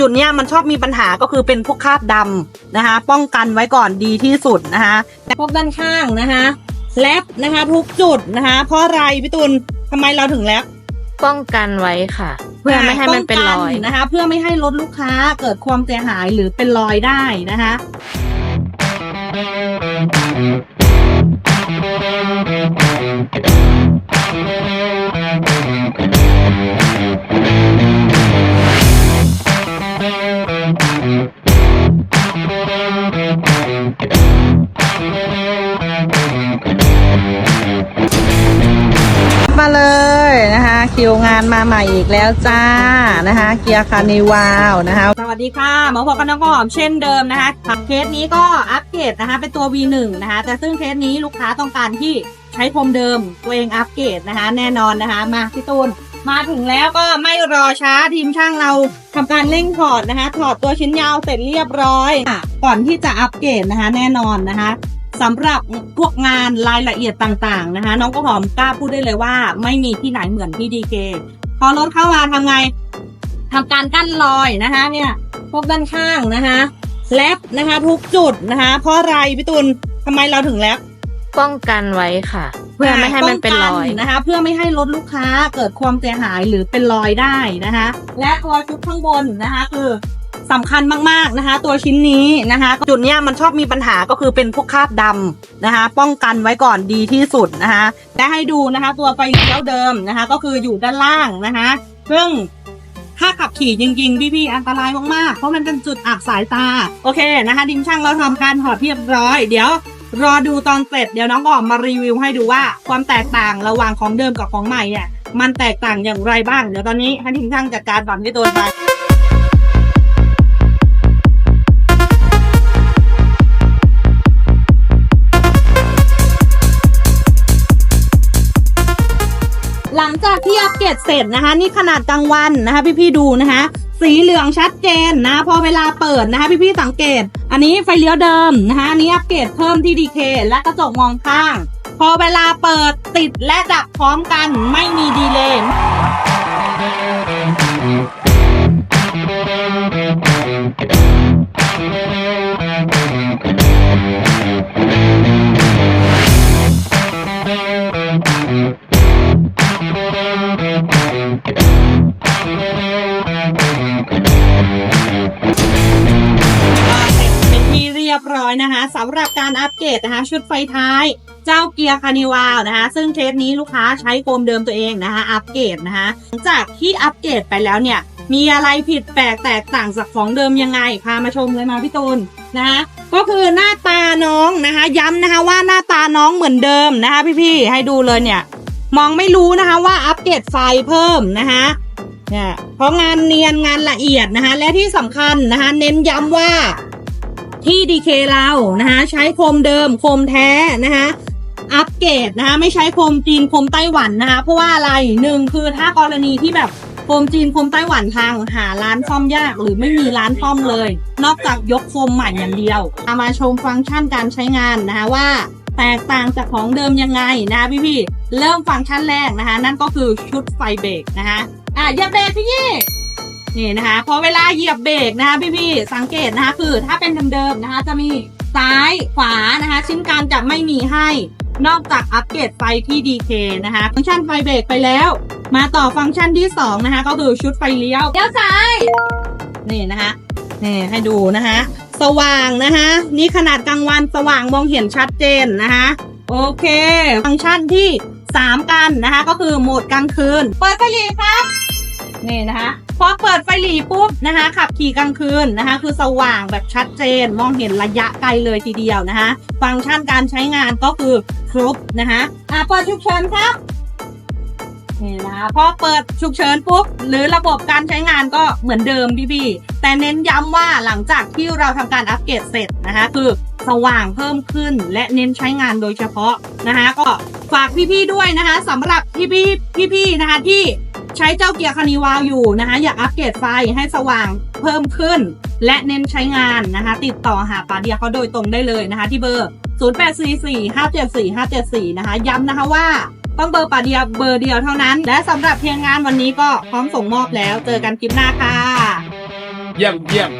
จุดเนี้ยมันชอบมีปัญหาก็คือเป็นพวกคราบดำนะคะ ป้องกันไว้ก่อนดีที่สุดนะคะแต่พวกด้านข้างนะคะแลบนะคะทุกจุดนะคะ เพราะอะไรพี่ตุลทำไมเราถึงแลบป้องกันไว้ค่ะ เพื่อไม่ให้มันเป็นรอยป้งกันะคะ เพื่อไม่ให้รถลูกค้าเกิดความเสียหายหรือเป็นรอยได้นะคะ มาเลยนะคะ คิวงานมาใหม่อีกแล้วจ้านะคะ เกียร์คานิวาวนะคะ สวัสดีค่ะหมอพอกันน้องหอมเช่นเดิมนะคะเคสนี้ก็อัปเกรดนะคะ เป็นตัว V1 นะคะ แต่ซึ่งเคสนี้ลูกค้าต้องการที่ใช้พรมเดิมตัวเองอัปเกรดนะคะ แน่นอนนะคะ มาพี่ตูนมาถึงแล้วก็ไม่รอช้าทีมช่างเราทำการเร่งถอดนะคะ ถอดตัวชิ้นยาวเสร็จเรียบร้อยก่อนที่จะอัปเกรดนะคะ แน่นอนนะคะ สำหรับพวกงานรายละเอียดต่างๆนะคะ น้องก็หอมกล้าพูดได้เลยว่า ไม่มีที่ไหนเหมือนที่ดีเคพอรถเข้ามาทำไงทำการกั้นรอยนะคะเนี่ยพวกด้านข้างนะคะแลบนะคะ ทุกจุดนะคะ เพราะอะไรพี่ตุลทำไมเราถึงแลบป้องกันไว้ค่ะ เพื่อไม่ให้มันเป็นรอยป้งกันะคะ เพื่อไม่ให้รถลูกค้าเกิดความเสียหายหรือเป็นรอยได้นะคะ และตัวชุดข้างบนนะคะ คือ สำคัญมากๆนะคะ ตัวชิ้นนี้นะคะ จุดเนี้ยมันชอบมีปัญหาก็คือเป็นพวกคราบดำนะคะ ป้องกันไว้ก่อนดีที่สุดนะคะและให้ดูนะคะ ตัวไฟเลี้ยวเดิมนะคะ ก็คืออยู่ด้านล่างนะคะ ซึ่งถ้าขับขี่จริงๆพี่ๆอันตรายมากๆ เพราะมันเป็นจุดอับสายตา โอเคนะคะ ดิมช่างเราทำการถอดเรียบร้อย เดี๋ยวรอดูตอนเสร็จเดี๋ยวน้องออกมารีวิวให้ดูว่าความแตกต่างระหว่างของเดิมกับของใหม่เนี่ยมันแตกต่างอย่างไรบ้าง เดี๋ยวตอนนี้ให้ดิมช่างจัดการก่อนที่ตัวไป จากที่อัปเกรดเสร็จนะคะ นี่ขนาดกลางวันนะคะ พี่ๆดูนะคะ สีเหลืองชัดเจนนะ พอเวลาเปิดนะคะ พี่ๆสังเกต อันนี้ไฟเลี้ยวเดิมนะคะอันนี้อัปเกรดเพิ่มที่ดีเคและกระจกมองข้าง พอเวลาเปิดติดและดับพร้อมกันไม่มีดีเลย์ เป็นที่เรียบร้อยนะคะสำหรับการอัปเกรดนะคะ ชุดไฟท้ายเจ้าเกียร์คานิวาลนะคะ ซึ่งเคสนี้ลูกค้าใช้โคมเดิมตัวเองนะคะ อัปเกรดนะคะหลังจากที่อัปเกรดไปแล้วเนี่ย มีอะไรผิดแปลกแตกต่างจากของเดิมยังไงพามาชมเลยมาพี่ตูนนะคะก็คือหน้าตาน้องนะคะ ย้ำนะคะว่าหน้าตาน้องเหมือนเดิมนะคะ พี่ๆให้ดูเลยเนี่ย มองไม่รู้นะคะว่าอัปเกรดไฟเพิ่มนะคะ เนี่ยเพราะงานเนียนงานละเอียดนะคะและที่สำคัญนะคะเน้นย้ำว่าที่ดีเคเรานะคะใช้โคมเดิมโคมแท้นะคะอัปเกรดนะคะไม่ใช้โคมจีนโคมไต้หวันนะคะเพราะว่าอะไรหนึ่งคือถ้ากรณีที่แบบโคมจีนโคมไต้หวันทางหาร้านซ่อมยากหรือไม่มีร้านซ่อมเลย นอกจากยกโคมใหม่อย่างเดียวามาชมฟังก์ชันการใช้งานนะคะว่า แตกต่างจากของเดิมยังไงนะคะพี่ๆเริ่มฟังก์ชันแรกนะคะ นั่นก็คือชุดไฟเบรกนะคะ เหยียบเบรกพี่ยี่นี่นะคะพอเวลาเหยียบเบรกนะคะพี่ๆสังเกตนะคะคือถ้าเป็นเดิมๆนะคะ จะมีซ้ายขวานะคะ ชิ้นกลางจะไม่มีให้นอกจากอัปเกรดไฟที่ DK นะคะ ฟังก์ชันไฟเบรกไปแล้ว มาต่อฟังก์ชันที่สองนะคะ ก็คือชุดไฟเลี้ยวเลี้ยวซ้าย นี่นะคะนี่ให้ดูนะคะ สว่างนะคะ นี่ขนาดกลางวันสว่างมองเห็นชัดเจนนะคะ โอเค ฟังก์ชันที่ 3 กันนะคะ ก็คือโหมดกลางคืน เปิดไฟหลีครับ นี่นะคะพอเปิดไฟหลีปุ๊บนะคะ ขับขี่กลางคืนนะคะ คือสว่างแบบชัดเจนมองเห็นระยะไกลเลยทีเดียวนะคะ ฟังก์ชันการใช้งานก็คือครบนะคะอะเปิดฉุกเฉินครับนี่นะคะพอเปิดฉุกเฉินปุ๊บหรือระบบการใช้งานก็เหมือนเดิมพี่ๆแต่เน้นย้ำว่าหลังจากที่เราทำการอัปเกรดเสร็จนะคะ คือสว่างเพิ่มขึ้นและเน้นใช้งานโดยเฉพาะนะคะ ก็ฝากพี่ๆด้วยนะคะสำหรับพี่ๆพี่ๆนะคะที่ ใช้เจ้าเกียร์คานิวาวอยู่นะคะ อยากอัปเกรดไฟให้สว่างเพิ่มขึ้น และเน้นใช้งานนะคะ ติดต่อหาปาเดียเขาโดยตรงได้เลยนะคะ ที่เบอร์ 0844574574 นะคะ ย้ำนะคะว่าต้องเบอร์ปาเดียเบอร์เดียวเท่านั้น และสำหรับเพียงงานวันนี้ก็พร้อมส่งมอบแล้ว เจอกันคลิปหน้าค่ะ เยี่ยมเยี่ยม